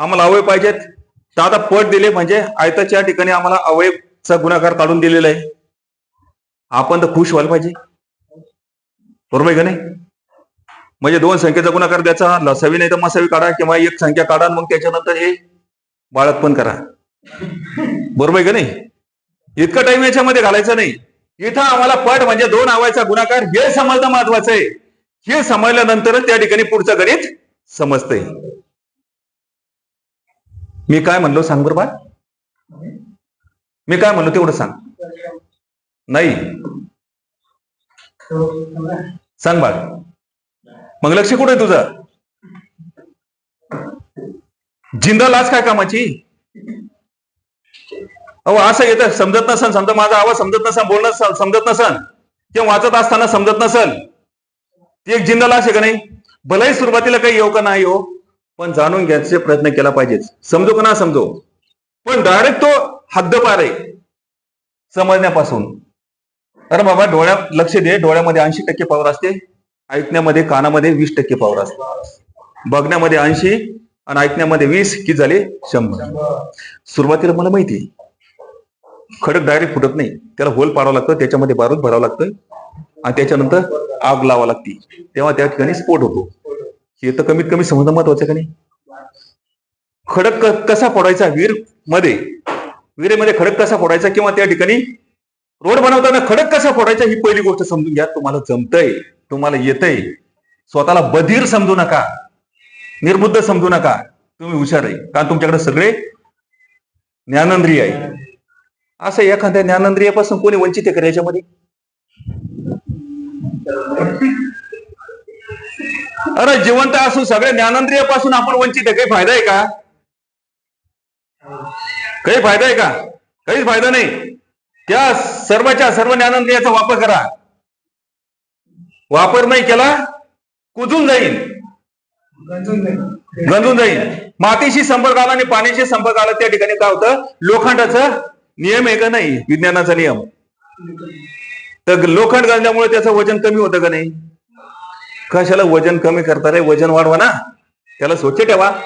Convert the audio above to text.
आम्हाला अवयव पाहिजेत. तर आता पट दिले म्हणजे आयताच्या ठिकाणी आम्हाला अवयवचा गुणाकार काढून दिलेला आहे. आपण तर खुश व्हायला पाहिजे. बरोबर आहे का नाही? म्हणजे दोन संख्येचा गुणाकार द्यायचा लसावी नाही तर मसावी काढा किंवा एक संख्या काढा मग त्याच्यानंतर हे बाळक पण करा. बरोबर आहे का नाही? इतका टाइम याच्यामध्ये घालायचं नाही. इथं आम्हाला पट म्हणजे दोन आवायचा गुणाकार हे समजणं महत्वाचं आहे. हे समजल्यानंतरच त्या ठिकाणी पुढचं गणित समजतंय. मी काय म्हणलो सांग बरं बा मी काय म्हणलो तेवढं सांग. नाही. सांग बाळ. मग लक्ष कुठे आहे तुझं? जिंदा लाच काय कामाची? अहो असं येतं समजत नसन समजा माझा आवाज समजत नसन बोलणं समजत नसन किंवा वाचत असताना समजत नसल ती एक जिंदा लाच आहे का नाही? भलाही सुरुवातीला काही येऊ का नाही हो? पण जाणून घ्यायचे प्रयत्न केला पाहिजेच समजो का ना समजो? पण डायरेक्ट तो हद्दपार आहे. समजण्यापासून. अरे बाबा डोळ्या लक्ष दे. डोळ्यामध्ये ऐंशी टक्के पावर असते. ऐकण्यामध्ये कानामध्ये वीस टक्के पावर असते. बघण्यामध्ये ऐंशी आणि ऐकण्यामध्ये वीस की झाले शंभर. सुरुवातीला मला माहिती आहे. खडक डायरेक्ट फुटत नाही. त्याला होल पाडावं लागतं. त्याच्यामध्ये बारूद भरावं लागतं. आणि त्याच्यानंतर आग लावा लागते. तेव्हा त्या ठिकाणी स्फोट होतो. हे तर कमीत कमी समजणं महत्वाचं का नाही? खडक कसा फोडायचा? वीरमध्ये विरेमध्ये खडक कसा फोडायचा किंवा त्या ठिकाणी रोड बनवताना खडक कसा फोडायचा ही पहिली गोष्ट समजून घ्या. तुम्हाला जमतंय तुम्हाला येतंय. स्वतःला बधीर समजू नका. निर्बुद्ध समजू नका. तुम्ही हुशार आहे. कारण तुमच्याकडे सगळे ज्ञानेंद्रिय आहे. असं एखाद्या ज्ञानेंद्रियापासून कोणी वंचित आहे का याच्यामध्ये अरे जिवंत असून सगळ्या ज्ञानेंद्रियापासून आपण वंचित आहे. काही फायदा आहे का? काही फायदा आहे का? काहीच फायदा नाही. त्या सर्वच्या सर्व ज्ञानेंद्रियाचा वापर करा. वापर नाही केला कुजून जाईल. गंजून जाईल. मातीशी संपर्क आला आणि पाण्याशी संपर्क आला त्या ठिकाणी काय होतं? लोखंडाचा नियम आहे का नाही? विज्ञानाचा नियम. तर लोखंड गंजल्यामुळे त्याचं वजन कमी होतं का नाही? कशाला वजन कमी करता रे? वजन वाढवा ना. त्याला स्वच्छ ठेवा.